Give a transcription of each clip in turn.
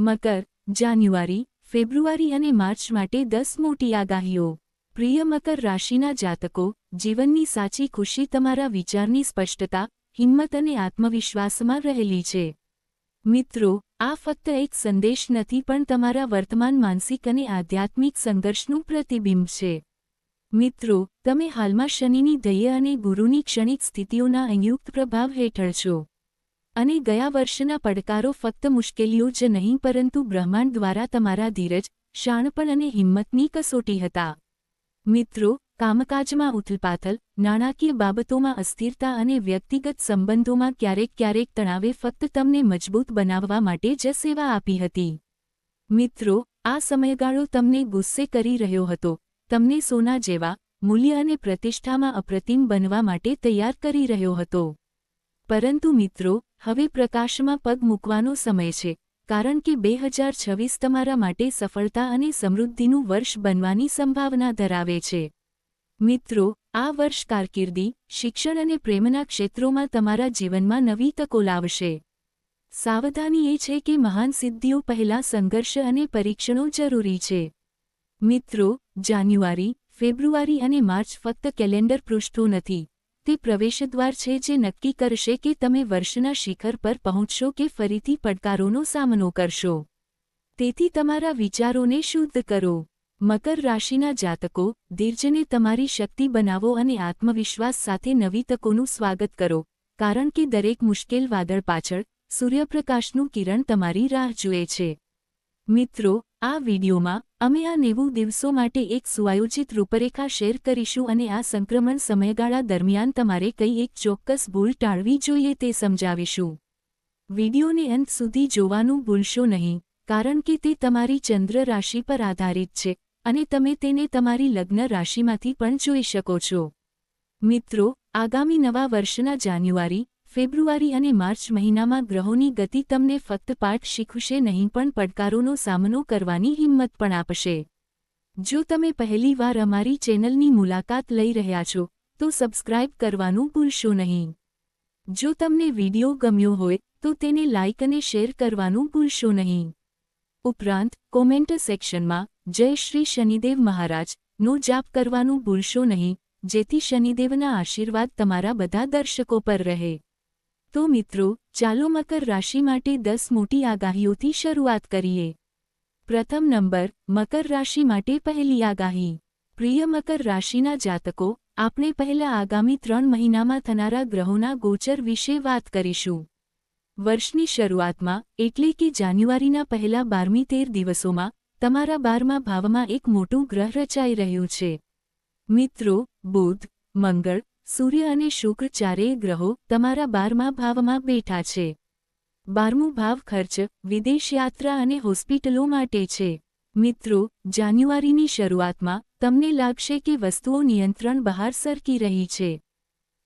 મકર, જાન્યુઆરી, ફેબ્રુઆરી અને માર્ચ માટે દસ મોટી આગાહીઓ. પ્રિય મકર રાશિના જાતકો, જીવનની સાચી ખુશી તમારા વિચારની સ્પષ્ટતા, હિંમત અને આત્મવિશ્વાસમાં રહેલી છે. મિત્રો, આ ફક્ત એક સંદેશ નથી પણ તમારા વર્તમાન માનસિક અને આધ્યાત્મિક સંઘર્ષનું પ્રતિબિંબ છે. મિત્રો, તમે હાલમાં શનિની દય અને ગુરુની ક્ષણિક સ્થિતિઓના સંયુક્ત પ્રભાવ હેઠળ છો. અને ગયા વર્ષના પડકારો ફક્ત મુશ્કેલીઓ જ નહીં, પરંતુ બ્રહ્માંડ દ્વારા તમારા ધીરજ, શાણપણ અને હિંમતની કસોટી હતા. મિત્રો, કામકાજમાં ઉથલપાથલ, નાણાકીય બાબતોમાં અસ્થિરતા અને વ્યક્તિગત સંબંધોમાં ક્યારેક ક્યારેક તણાવે ફક્ત તમને મજબૂત બનાવવા માટે જ સેવા આપી હતી. મિત્રો, આ સમયગાળો તમને ગુસ્સે કરી રહ્યો હતો. તમને સોના જેવા, મૂલ્ય અને પ્રતિષ્ઠામાં અપ્રતિમ બનવા માટે તૈયાર કરી રહ્યો હતો. પરંતુ મિત્રો, હવે પ્રકાશમાં પગ મૂકવાનો સમય છે, કારણ કે બે હજાર છવ્વીસ તમારા માટે સફળતા અને સમૃદ્ધિનું વર્ષ બનવાની સંભાવના ધરાવે છે. મિત્રો, આ વર્ષ કારકિર્દી, શિક્ષણ અને પ્રેમના ક્ષેત્રોમાં તમારા જીવનમાં નવી તકો લાવશે. સાવધાની એ છે કે મહાન સિદ્ધિઓ પહેલાં સંઘર્ષ અને પરીક્ષણો જરૂરી છે. મિત્રો, જાન્યુઆરી, ફેબ્રુઆરી અને માર્ચ ફક્ત કેલેન્ડર પૃષ્ઠો નથી. તે પ્રવેશદ્વાર છે જે નક્કી કરશે કે તમે વર્ષના શિખર પર પહોંચશો કે ફરીથી પડકારોનો સામનો કરશો. તેથી તમારા વિચારોને શુદ્ધ કરો. મકર રાશિના જાતકો ધીરજને તમારી શક્તિ બનાવો અને આત્મવિશ્વાસ સાથે નવી તકોનું સ્વાગત કરો. કારણ કે દરેક મુશ્કેલ વાદળ પાછળ સૂર્યપ્રકાશનું કિરણ તમારી રાહ જુએ છે. મિત્રો, આ વિડીયોમાં અમે આ નેવું દિવસો માટે એક સુઆયોજિત રૂપરેખા શેર કરીશું અને આ સંક્રમણ સમયગાળા દરમિયાન તમારે કઈ એક ચોક્કસ ભૂલ ટાળવી જોઈએ તે સમજાવીશું. વિડીયોને અંત સુધી જોવાનું ભૂલશો નહીં, કારણ કે તે તમારી ચંદ્ર રાશિ પર આધારિત છે, અને તમે તેને તમારી લગ્ન રાશિમાંથી પણ જોઈ શકો છો. મિત્રો, આગામી નવા વર્ષના જાન્યુઆરી ફેબ્રુઆરી અને માર્ચ મહિનામાં ગ્રહોની ગતિ તમને ફક્ત પાઠ શીખવશે નહીં, પણ પડકારોનો સામનો કરવાની હિંમત પણ આપશે. જો તમે પહેલીવાર અમારી ચેનલની મુલાકાત લઈ રહ્યા છો, તો સબસ્ક્રાઇબ કરવાનું ભૂલશો નહીં. જો તમને વિડિયો ગમ્યો હોય, તો તેને લાઇક અને શેર કરવાનું ભૂલશો નહીં. ઉપરાંત, કોમેન્ટ સેક્શનમાં, જય શ્રી શનિદેવ મહારાજ નો જાપ કરવાનું ભૂલશો નહીં, જેથી શનિદેવના આશીર્વાદ તમારા બધા દર્શકો પર રહે. તો મિત્રો, ચાલો મકર રાશિ માટે દસ મોટી આગાહીઓથી શરૂઆત કરીએ. પ્રથમ નંબર, મકર રાશિ માટે પહેલી આગાહી. પ્રિય મકર રાશિના જાતકો, આપણે પહેલા આગામી ત્રણ મહિનામાં થનારા ગ્રહોના ગોચર વિશે વાત કરીશું. વર્ષની શરૂઆતમાં, એટલે કે જાન્યુઆરીના પહેલા બારમી તેર દિવસોમાં, તમારા બારમા ભાવમાં એક મોટું ગ્રહ રચાઈ રહ્યું છે. મિત્રો, બુધ, મંગળ સૂર્ય અને શુક્ર ચારેય ગ્રહો તમારા બારમા ભાવમાં બેઠા છે. બારમું ભાવ ખર્ચ, વિદેશ યાત્રા અને હોસ્પિટલો માટે છે. મિત્રો, જાન્યુઆરીની શરૂઆતમાં તમને લાગશે કે વસ્તુઓ નિયંત્રણ બહાર સરકી રહી છે.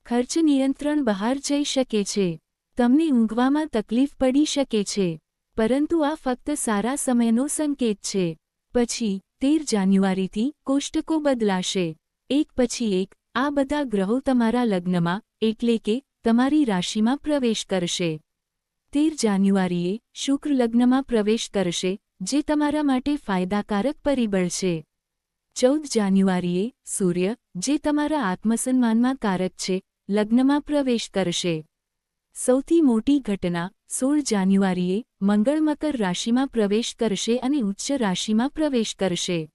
ખર્ચ નિયંત્રણ બહાર જઈ શકે છે. તમને ઊંઘવામાં તકલીફ પડી શકે છે. પરંતુ આ ફક્ત સારા સમયનો સંકેત છે. પછી, તેર જાન્યુઆરીથી કોષ્ટકો બદલાશે. એક પછી એક આ બધા ગ્રહો તમારા લગ્નમાં, એટલે કે, તમારી રાશિમાં પ્રવેશ કરશે. તેર જાન્યુઆરીએ શુક્ર લગ્નમાં પ્રવેશ કરશે, જે તમારા માટે ફાયદાકારક પરિબળ છે. ચૌદ જાન્યુઆરીએ સૂર્ય, જે તમારા આત્મસન્માનમાં કારક છે, લગ્નમાં પ્રવેશ કરશે. સૌથી મોટી ઘટના, સોળ જાન્યુઆરીએ મંગળ મકર રાશિમાં પ્રવેશ કરશે અને ઉચ્ચ રાશિમાં પ્રવેશ કરશે.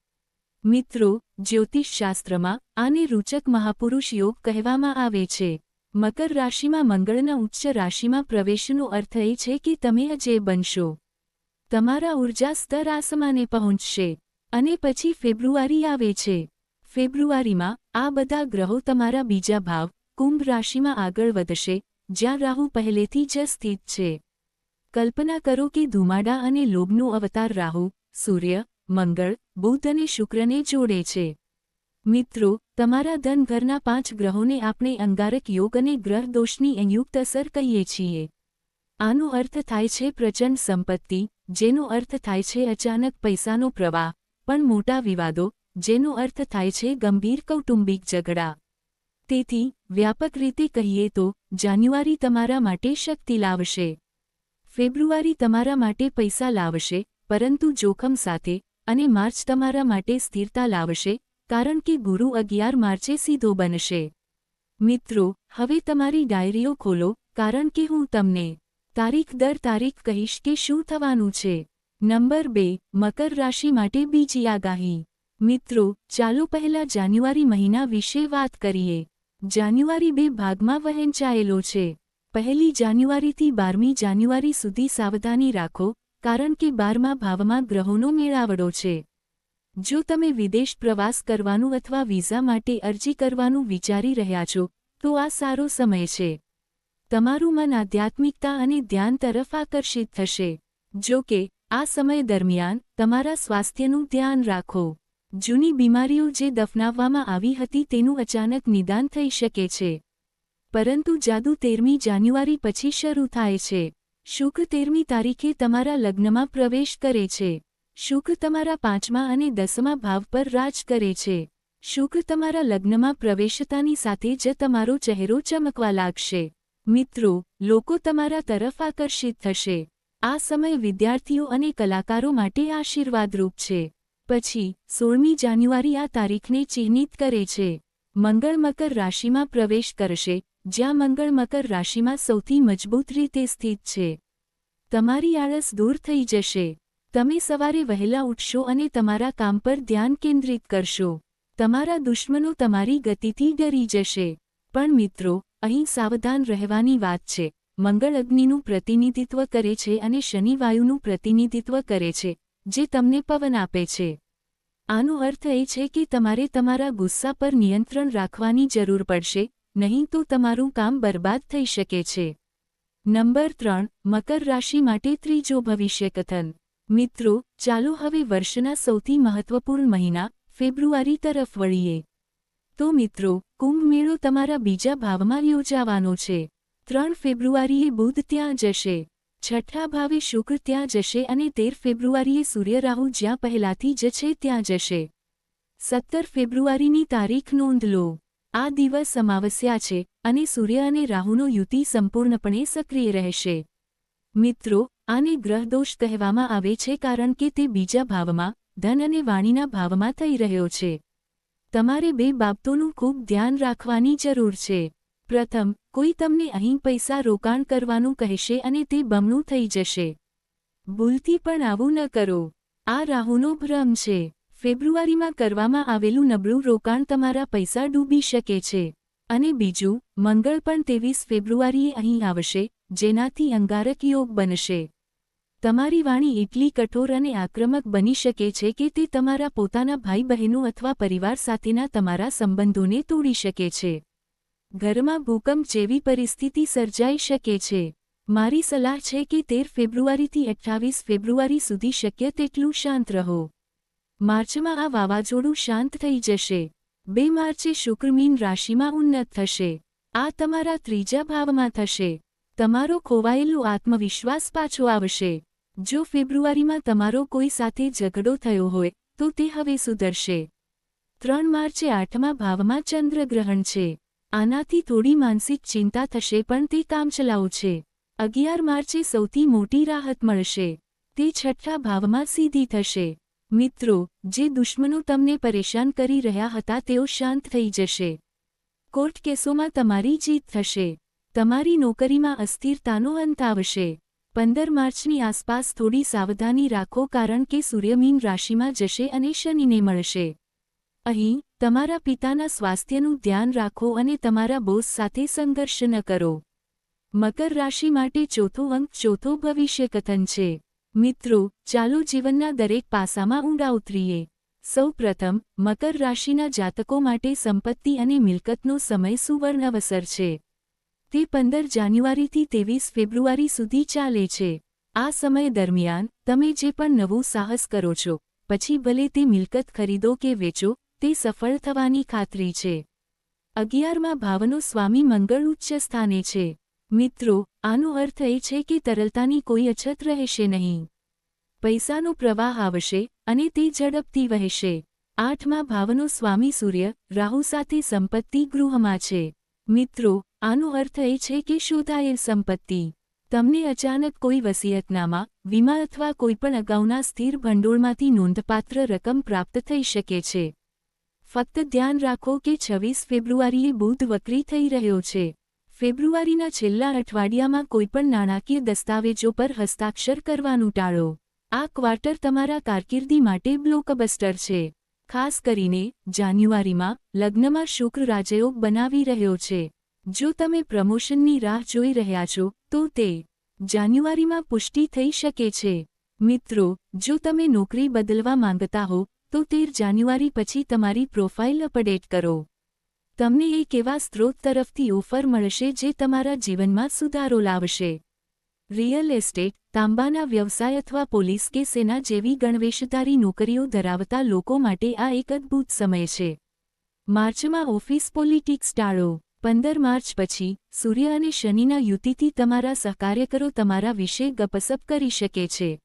મિત્રો, જ્યોતિષશાસ્ત્રમાં આને રૂચક મહાપુરુષ યોગ કહેવામાં આવે છે. મકર રાશિમાં મંગળના ઉચ્ચ રાશિમાં પ્રવેશનો અર્થ એ છે કે તમે અજય બનશો. તમારા ઊર્જા સ્તર આસમાને પહોંચશે. અને પછી ફેબ્રુઆરી આવે છે. ફેબ્રુઆરીમાં આ બધા ગ્રહો તમારા બીજા ભાવ, કુંભ રાશિમાં આગળ વધશે, જ્યાં રાહુ પહેલેથી જ સ્થિત છે. કલ્પના કરો કે ધુમાડા અને લોભનો અવતાર રાહુ, સૂર્ય મંગળ, બુધ અને શુક્રને જોડે છે. મિત્રો, તમારા ધન ઘરના પાંચ ગ્રહોને આપણે અંગારક યોગ અને ગ્રહ દોષની સંયુક્ત અસર કહીએ છીએ. આનો અર્થ થાય છે પ્રચંડ સંપત્તિ, જેનો અર્થ થાય છે અચાનક પૈસાનો પ્રવાહ, પણ મોટા વિવાદો, જેનો અર્થ થાય છે ગંભીર કૌટુંબિક ઝઘડા. તેથી, વ્યાપક રીતે કહીએ તો, જાન્યુઆરી તમારા માટે શક્તિ લાવશે. ફેબ્રુઆરી તમારા માટે પૈસા લાવશે, પરંતુ જોખમ સાથે અને માર્ચ તમારા માટે સ્થિરતા લાવશે, કારણ કે ગુરુ અગિયાર માર્ચે સીધો બનશે. મિત્રો, હવે તમારી ડાયરીઓ ખોલો, કારણ કે હું તમને તારીખ દર તારીખ કહીશ કે શું થવાનું છે. નંબર બે, મકર રાશિ માટે બીજી આગાહી. મિત્રો, ચાલો પહેલા જાન્યુઆરી મહિના વિશે વાત કરીએ. જાન્યુઆરી બે ભાગમાં વહેંચાયેલો છે. પહેલી જાન્યુઆરીથી બારમી જાન્યુઆરી સુધી સાવધાની રાખો કારણ કે બારમા ભાવમાં ગ્રહોનો મેળાવડો છે. જો તમે વિદેશ પ્રવાસ કરવાનું અથવા વિઝા માટે અરજી કરવાનું વિચારી રહ્યા છો, તો આ સારો સમય છે. તમારું મન આધ્યાત્મિકતા અને ધ્યાન તરફ આકર્ષિત થશે. જો કે, આ સમય દરમિયાન તમારા સ્વાસ્થ્યનું ધ્યાન રાખો. જૂની બીમારીઓ જે દફનાવવામાં આવી હતી તેનું અચાનક નિદાન થઈ શકે છે. પરંતુ જાદુ તેરમી જાન્યુઆરી પછી શરૂ થાય છે. શુક્ર તેરમી તારીખે તમારા લગ્નમાં પ્રવેશ કરે છે. શુક્ર તમારા પાંચમા અને દસમા ભાવ પર રાજ કરે છે. શુક્ર તમારા લગ્નમાં પ્રવેશતાની સાથે જ તમારો ચહેરો ચમકવા લાગશે. મિત્રો, લોકો તમારા તરફ આકર્ષિત થશે. આ સમય વિદ્યાર્થીઓ અને કલાકારો માટે આશીર્વાદરૂપ છે. પછી, સોળમી જાન્યુઆરી આ તારીખને ચિહ્નિત કરે છે. મંગળ મકર રાશિમાં પ્રવેશ કરશે, જ્યાં મંગળ મકર રાશિમાં સૌથી મજબૂત રીતે સ્થિત છે. તમારી આળસ દૂર થઈ જશે. તમે સવારે વહેલા ઉઠશો અને તમારા કામ પર ધ્યાન કેન્દ્રિત કરશો. તમારા દુશ્મનો તમારી ગતિથી ડરી જશે. પણ મિત્રો, અહીં સાવધાન રહેવાની વાત છે. મંગળ અગ્નિનું પ્રતિનિધિત્વ કરે છે અને શનિ વાયુનું પ્રતિનિધિત્વ કરે છે, જે તમને પવન આપે છે. આનો અર્થ એ છે કે તમારે તમારા ગુસ્સા પર નિયંત્રણ રાખવાની જરૂર પડશે, નહીં તો તમારું કામ બરબાદ થઈ શકે છે. નંબર ત્રણ, મકર રાશિ માટે ત્રીજો ભવિષ્યકથન મિત્રો, ચાલો હવે વર્ષના સૌથી મહત્વપૂર્ણ મહિના, ફેબ્રુઆરી તરફ વળીએ. તો મિત્રો, કુંભ મેળો તમારા બીજા ભાવમાં યોજાવાનો છે. ત્રણ ફેબ્રુઆરીએ બુધ ત્યાં જશે. છઠ્ઠા ભાવે શુક્ર ત્યાં જશે અને તેર ફેબ્રુઆરીએ સૂર્ય રાહુ જ્યાં પહેલાથી જ છે ત્યાં જશે. સત્તર ફેબ્રુઆરીની તારીખ નોંધ લો. આ દિવસ અમાવસ્યા છે અને સૂર્ય અને રાહુનો યુતિ સંપૂર્ણપણે સક્રિય રહેશે. મિત્રો, આને ગ્રહદોષ કહેવામાં આવે છે કારણ કે તે બીજા ભાવમાં, ધન અને વાણીના ભાવમાં થઈ રહ્યો છે. તમારે બે બાબતોનું ખૂબ ધ્યાન રાખવાની જરૂર છે. પ્રથમ, કોઈ તમને અહીં પૈસા રોકાણ કરવાનું કહેશે અને તે બમણું થઈ જશે. ભૂલથી પણ આવું ન કરો. આ રાહુનો ભ્રમ છે. ફેબ્રુઆરીમાં કરવામાં આવેલું નબળું રોકાણ તમારા પૈસા ડૂબી શકે છે. અને બીજું, મંગળ પણ ત્રેવીસ ફેબ્રુઆરીએ અહીં આવશે, જેનાથી અંગારક યોગ બનશે. તમારી વાણી એટલી કઠોર અને આક્રમક બની શકે છે કે તે તમારા પોતાના ભાઈ બહેનો અથવા પરિવાર સાથેના તમારા સંબંધોને તોડી શકે છે. ઘરમાં ભૂકંપ જેવી પરિસ્થિતિ સર્જાઈ શકે છે. મારી સલાહ છે કે તેર ફેબ્રુઆરીથી અઠ્ઠાવીસ ફેબ્રુઆરી સુધી શક્ય તેટલું શાંત રહો. માર્ચમાં આ વાવાઝોડું શાંત થઈ જશે. બે માર્ચે શુક્રમીન રાશિમાં ઉન્નત થશે. આ તમારા ત્રીજા ભાવમાં થશે. તમારો ખોવાયેલો આત્મવિશ્વાસ પાછો આવશે. જો ફેબ્રુઆરીમાં તમારો કોઈ સાથે ઝઘડો થયો હોય, તો તે હવે સુધરશે. ત્રણ માર્ચે આઠમા ભાવમાં ચંદ્રગ્રહણ છે. આનાથી થોડી માનસિક ચિંતા થશે પણ તે કામચલાઉ છે. અગિયાર માર્ચે સૌથી મોટી રાહત મળશે. તે છઠ્ઠા ભાવમાં સીધી થશે. મિત્રો, જે દુશ્મનો તમને પરેશાન કરી રહ્યા હતા તેઓ શાંત થઈ જશે. કોર્ટ કેસોમાં તમારી જીત થશે. તમારી નોકરીમાં અસ્થિરતાનો અંત આવશે. પંદર માર્ચની આસપાસ થોડી સાવધાની રાખો કારણ કે સૂર્યમીન રાશિમાં જશે અને શનિને મળશે. અહીં, તમારા પિતાના સ્વાસ્થ્યનું ધ્યાન રાખો અને તમારા બોસ સાથે સંઘર્ષ ન કરો. મકર રાશિ માટે ચોથો અંક ચોથો ભવિષ્ય કથન છે. મિત્રો, ચાલો જીવનના દરેક પાસામાં ઊંડા ઉતરીએ. સૌ પ્રથમ, મકર રાશિના જાતકો માટે સંપત્તિ અને મિલકતનો સમય સુવર્ણ અવસર છે. તે પંદર જાન્યુઆરીથી ત્રેવીસ ફેબ્રુઆરી સુધી ચાલે છે. આ સમય દરમિયાન, તમે જે પણ નવું સાહસ કરો છો, પછી ભલે તે મિલકત ખરીદો કે વેચો તે સફળ થવાની ખાતરી છે. અગિયારમાં ભાવનો સ્વામી મંગળ ઉચ્ચ સ્થાને છે. મિત્રો, આનો અર્થ એ છે કે તરલતાની કોઈ અછત રહેશે નહીં. પૈસાનો પ્રવાહ આવશે અને તે ઝડપથી વહેશે. આઠમાં ભાવનો સ્વામી સૂર્ય, રાહુ સાથે સંપત્તિ ગૃહમાં છે. મિત્રો, આનો અર્થ એ છે કે શોધાયેલ સંપત્તિ. તમને અચાનક કોઈ વસિયતનામા, વીમા અથવા કોઈપણ અગાઉના સ્થિર ભંડોળમાંથી નોંધપાત્ર રકમ પ્રાપ્ત થઈ શકે છે. ફક્ત ધ્યાન રાખો કે છવ્વીસ ફેબ્રુઆરીએ બુધ વક્રી થઈ રહ્યો છે. ફેબ્રુઆરીના છેલ્લા અઠવાડિયામાં કોઈપણ નાણાકીય દસ્તાવેજો પર હસ્તાક્ષર કરવાનું ટાળો. આ ક્વાર્ટર તમારા કારકિર્દી માટે બ્લોકબસ્ટર છે. ખાસ કરીને, જાન્યુઆરીમાં, લગ્નમાં શુક્ર રાજયોગ બનાવી રહ્યો છે. જો તમે પ્રમોશનની રાહ જોઈ રહ્યા છો, તો તે જાન્યુઆરીમાં પુષ્ટિ થઈ શકે છે. મિત્રો, જો તમે નોકરી બદલવા માંગતા હો તો તેર જાન્યુઆરી પછી તમારી પ્રોફાઇલ અપડેટ કરો. તમને એક એવા સ્ત્રોત તરફથી ઓફર મળશે જે તમારા જીવનમાં સુધારો લાવશે? રિયલ એસ્ટેટ, તાંબાના વ્યવસાય અથવા પોલીસ કે સેના જેવી ગણવેશધારી નોકરીઓ ધરાવતા લોકો માટે આ એક અદ્ભુત સમય છે. માર્ચમાં ઓફિસ પોલિટિક્સ ટાળો. પંદર માર્ચ પછી, સૂર્ય અને શનિના યુતિથી તમારા સહકાર્યકરો તમારા વિશે ગપસપ કરી શકે છે.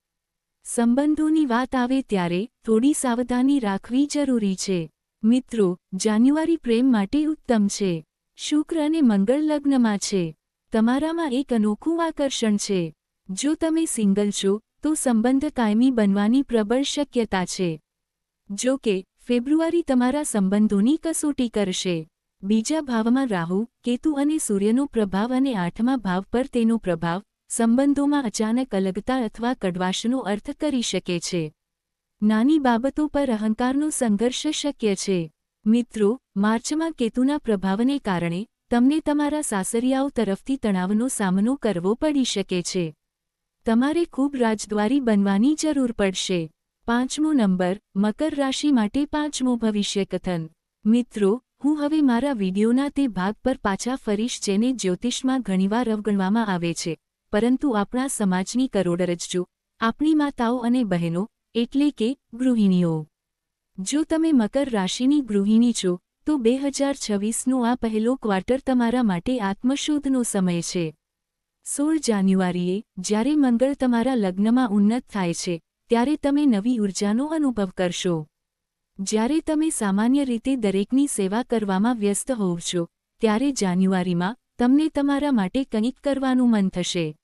સંબંધોની વાત આવે ત્યારે થોડી સાવધાની રાખવી જરૂરી છે. મિત્રો, જાન્યુઆરી પ્રેમ માટે ઉત્તમ છે. શુક્ર અને મંગળ લગ્નમાં છે. તમારામાં એક અનોખું આકર્ષણ છે. જો તમે સિંગલ છો, તો સંબંધ કાયમી બનવાની પ્રબળ શક્યતા છે. જો કે, ફેબ્રુઆરી તમારા સંબંધોની કસોટી કરશે. બીજા ભાવમાં રાહુ, કેતુ અને સૂર્યનો પ્રભાવ અને આઠમા ભાવ પર તેનો પ્રભાવ સંબંધોમાં અચાનક અલગતા અથવા કડવાશનો અર્થ કરી શકે છે. નાની બાબતો પર અહંકારનો સંઘર્ષ શક્ય છે. મિત્રો, માર્ચમાં કેતુના પ્રભાવને કારણે તમને તમારા સાસરિયાઓ તરફથી તણાવનો સામનો કરવો પડી શકે છે. તમારે ખૂબ રાજદ્વારી બનવાની જરૂર પડશે. પાંચમો નંબર, મકર રાશિ માટે પાંચમો ભવિષ્યકથન મિત્રો, હું હવે મારા વિડીયોના તે ભાગ પર પાછા ફરીશ જેને જ્યોતિષમાં ઘણીવાર અવગણવામાં આવે છે. પરંતુ આપણા સમાજની કરોડરજ્જુ, આપણી માતાઓ અને બહેનો, એટલે કે ગૃહિણીઓ. જો તમે મકર રાશિની ગૃહિણી છો, તો બે હજાર છવ્વીસનો આ પહેલો ક્વાર્ટર તમારા માટે આત્મશોધનો સમય છે. સોળ જાન્યુઆરીએ, જ્યારે મંગળ તમારા લગ્નમાં ઉન્નત થાય છે, ત્યારે તમે નવી ઉર્જાનો અનુભવ કરશો. જ્યારે તમે સામાન્ય રીતે દરેકની સેવા કરવામાં વ્યસ્ત હોવ છો, ત્યારે જાન્યુઆરીમાં તમને તમારા માટે કંઈક કરવાનું મન થશે.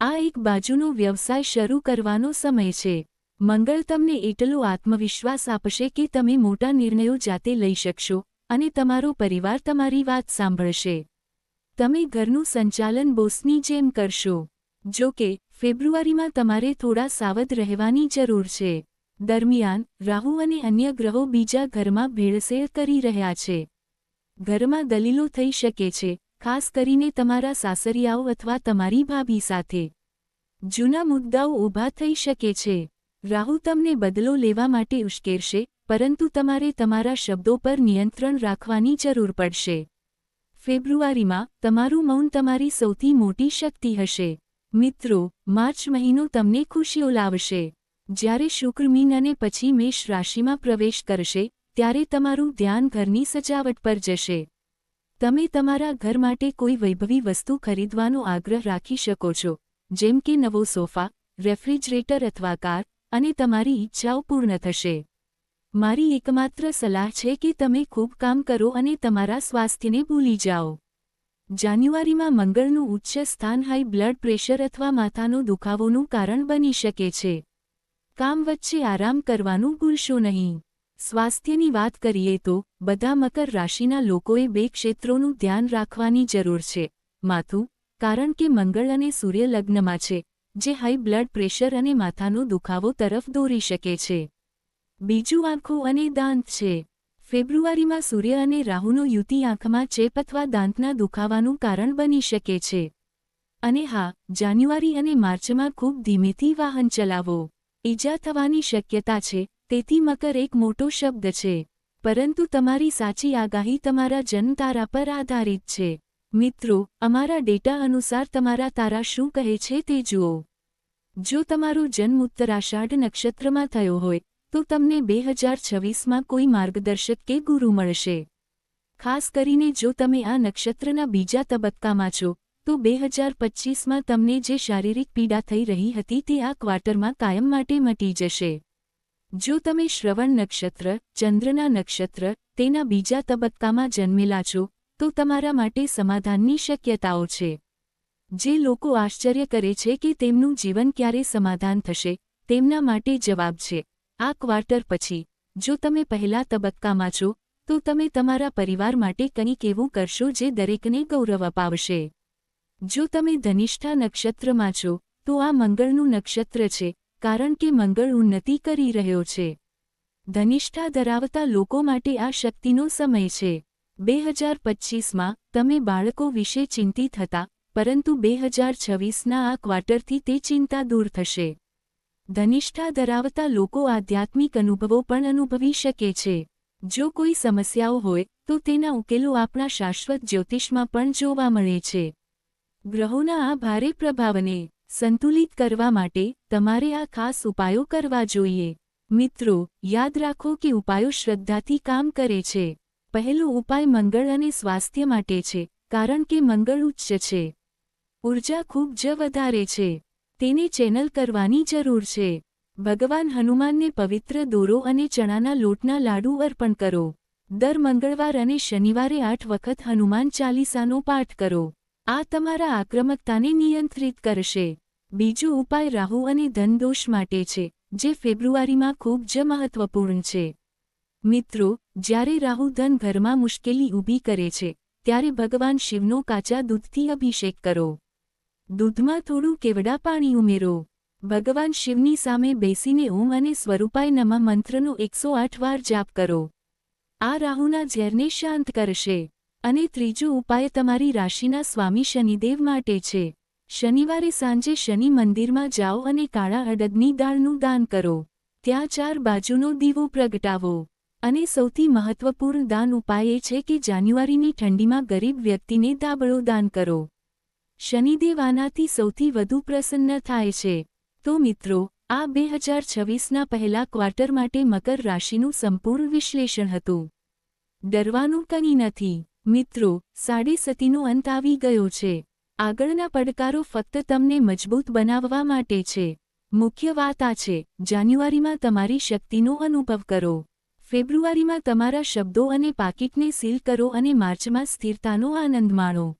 આ એક બાજુનો વ્યવસાય શરૂ કરવાનો સમય છે. મંગળ તમને એટલો આત્મવિશ્વાસ આપશે કે તમે મોટા નિર્ણયો જાતે લઈ શકશો અને તમારો પરિવાર તમારી વાત સાંભળશે. તમે ઘરનું સંચાલન બોસની જેમ કરશો. જો કે, ફેબ્રુઆરીમાં તમારે થોડા સાવધ રહેવાની જરૂર છે. દરમિયાન, રાહુ અને અન્ય ગ્રહો બીજા ઘરમાં ભેળસેળ કરી રહ્યા છે. ઘરમાં દલીલો થઈ શકે છે ખાસ કરીને તમારા સાસરિયાઓ અથવા તમારી ભાભી સાથે. જૂના મુદ્દાઓ ઊભા થઈ શકે છે. રાહુ તમને બદલો લેવા માટે ઉશ્કેરશે, પરંતુ તમારે તમારા શબ્દો પર નિયંત્રણ રાખવાની જરૂર પડશે. ફેબ્રુઆરીમાં તમારું મૌન તમારી સૌથી મોટી શક્તિ હશે. મિત્રો, માર્ચ મહિનો તમને ખુશીઓ લાવશે. જ્યારે શુક્ર મીન અને પછી મેષ રાશિમાં પ્રવેશ કરશે, ત્યારે તમારું ધ્યાન ઘરની સજાવટ પર જશે. તમે તમારા ઘર માટે કોઈ વૈભવી વસ્તુ ખરીદવાનો આગ્રહ રાખી શકો છો, જેમ કે નવો સોફા, રેફ્રિજરેટર અથવા કાર, અને તમારી ઈચ્છાઓ પૂર્ણ થશે. મારી એકમાત્ર સલાહ છે કે તમે ખૂબ કામ કરો અને તમારા સ્વાસ્થ્યને ભૂલી જાઓ. જાન્યુઆરીમાં મંગળનું ઉચ્ચ સ્થાન હાઈ બ્લડ પ્રેશર અથવા માથાનો દુખાવોનું કારણ બની શકે છે. કામ વચ્ચે આરામ કરવાનું ભૂલશો નહીં. સ્વાસ્થ્યની વાત કરીએ તો, બધા મકર રાશિના લોકોએ બે ક્ષેત્રોનું ધ્યાન રાખવાની જરૂર છે. માથું, કારણ કે મંગળ અને સૂર્ય લગ્નમાં છે, જે હાઈ બ્લડ પ્રેશર અને માથાનો દુખાવો તરફ દોરી શકે છે. બીજું આંખો અને દાંત છે. ફેબ્રુઆરીમાં સૂર્ય અને રાહુનો યુતિ આંખમાં ચેપ અથવા દાંતના દુખાવાનું કારણ બની શકે છે. અને હા, જાન્યુઆરી અને માર્ચમાં ખૂબ ધીમેથી વાહન ચલાવો. ઈજા થવાની શક્યતા છે તેથી મકર એક મોટો શબ્દ છે, પરંતુ તમારી સાચી આગાહી તમારા જન્મતારા પર આધારિત છે. મિત્રો, અમારા ડેટા અનુસાર તમારા તારા શું કહે છે તે જુઓ. જો તમારો જન્મ ઉત્તરાષાઢ નક્ષત્રમાં થયો હોય, તો તમને બે હજાર છવ્વીસમાં કોઈ માર્ગદર્શક કે ગુરુ મળશે. ખાસ કરીને જો તમે આ નક્ષત્રના બીજા તબક્કામાં છો, તો બે હજાર પચ્ચીસમાં તમને જે શારીરિક પીડા થઈ રહી હતી તે આ ક્વાર્ટરમાં કાયમ માટે મટી જશે. જો તમે શ્રવણ નક્ષત્ર, ચંદ્રના નક્ષત્ર, તેના બીજા તબક્કામાં જન્મેલા છો, તો તમારા માટે સમાધાનની શક્યતાઓ છે. જે લોકો આશ્ચર્ય કરે છે કે તેમનું જીવન ક્યારે સમાધાન થશે, તેમના માટે જવાબ છે. આ ક્વાર્ટર પછી, જો તમે પહેલા તબક્કામાં છો, તો તમે તમારા પરિવાર માટે કંઈક એવું કરશો જે દરેકને ગૌરવ અપાવશે. જો તમે ધનિષ્ઠા નક્ષત્રમાં છો, તો આ મંગળનું નક્ષત્ર છે કારણ કે મંગળ ઉન્નતિ કરી રહ્યો છે. ધનિષ્ઠા ધરાવતા લોકો માટે આ શક્તિનો સમય છે. બે હજાર પચ્ચીસમાં તમે બાળકો વિશે ચિંતિત હતા, પરંતુ બે હજાર છવ્વીસના આ ક્વાર્ટરથી તે ચિંતા દૂર થશે. ધનિષ્ઠા ધરાવતા લોકો આધ્યાત્મિક અનુભવો પણ અનુભવી શકે છે. જો કોઈ સમસ્યાઓ હોય, તો તેના ઉકેલો આપણા શાશ્વત જ્યોતિષમાં પણ જોવા મળે છે. ગ્રહોના આ ભારે પ્રભાવને સંતુલિત કરવા માટે તમારે આ ખાસ ઉપાયો કરવા જોઈએ. મિત્રો, યાદ રાખો કે ઉપાયો શ્રદ્ધાથી કામ કરે છે. પહેલો ઉપાય મંગળ અને સ્વાસ્થ્ય માટે છે, કારણ કે મંગળ ઉચ્ચ છે. ઊર્જા ખૂબ જ વધારે છે. તેને ચેનલ કરવાની જરૂર છે. ભગવાન હનુમાનને પવિત્ર દોરો અને ચણાના લોટના લાડુ અર્પણ કરો. દર મંગળવાર અને શનિવારે આઠ વખત હનુમાન ચાલીસાનો પાઠ કરો. આ તમારા આક્રમકતાને નિયંત્રિત કરશે. બીજો ઉપાય રાહુ અને ધનદોષ માટે છે, જે ફેબ્રુઆરીમાં ખૂબ જ મહત્વપૂર્ણ છે. મિત્રો, જ્યારે રાહુ ધન ઘરમાં મુશ્કેલી ઊભી કરે છે, ત્યારે ભગવાન શિવનો કાચા દૂધથી અભિષેક કરો. દૂધમાં થોડું કેવડા પાણી ઉમેરો. ભગવાન શિવની સામે બેસીને ઓમ અને સ્વરૂપાય નમા મંત્રનો એકસો આઠ વાર જાપ કરો. આ રાહુના ઝેરને શાંત કરશે. અને ત્રીજો ઉપાય તમારી રાશિના સ્વામી શનિદેવ માટે છે. શનિવારે સાંજે શનિ મંદિરમાં જાઓ અને કાળા અડદની દાળનું દાન કરો. ત્યાં ચાર બાજુનો દીવો પ્રગટાવો. અને સૌથી મહત્વપૂર્ણ દાન ઉપાય એ છે કે જાન્યુઆરીની ઠંડીમાં ગરીબ વ્યક્તિને દાબળો દાન કરો. શનિદેવ આનાથી સૌથી વધુ પ્રસન્ન થાય છે. તો મિત્રો, આ બે હજાર છવ્વીસના પહેલા ક્વાર્ટર માટે મકર રાશિનું સંપૂર્ણ વિશ્લેષણ હતું. ડરવાનું કંઈ નથી. મિત્રો, સાડી સતીનો અંત આવી ગયો છે. આગળના પડકારો ફક્ત તમને મજબૂત બનાવવા માટે છે. મુખ્ય વાત આ છે, જાન્યુઆરીમાં તમારી શક્તિનો અનુભવ કરો. ફેબ્રુઆરીમાં તમારા શબ્દો અને પાકીટને સીલ કરો અને માર્ચમાં સ્થિરતાનો આનંદ માણો.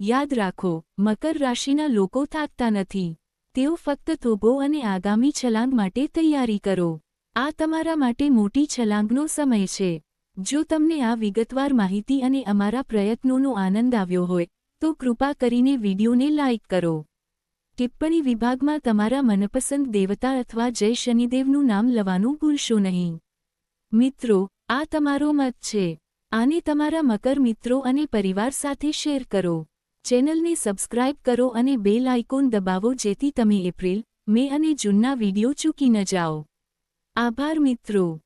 યાદ રાખો, મકર રાશિના લોકો થાકતા નથી. તેઓ ફક્ત થોભો અને આગામી છલાંગ માટે તૈયારી કરો. આ તમારા માટે મોટી છલાંગનો સમય છે. જો તમને આ વિગતવાર માહિતી અને અમારા પ્રયત્નોનો આનંદ આવ્યો હોય, તો કૃપા કરીને વિડીયોને લાઇક કરો. ટિપ્પણી વિભાગમાં તમારા મનપસંદ દેવતા અથવા જય શનિદેવનું નામ લવાનું ભૂલશો નહીં. મિત્રો, આ તમારો મત છે. આને તમારા મકર મિત્રો અને પરિવાર સાથે શેર કરો. ચેનલને સબસ્ક્રાઇબ કરો અને બેલ આઇકોન દબાવો જેથી તમે એપ્રિલ, મે અને જૂનના વીડિયો ચૂકી ન જાઓ. આભાર મિત્રો.